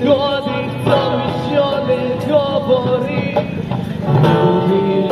згоди, хто би що не говорив.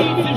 Thank you.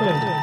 对。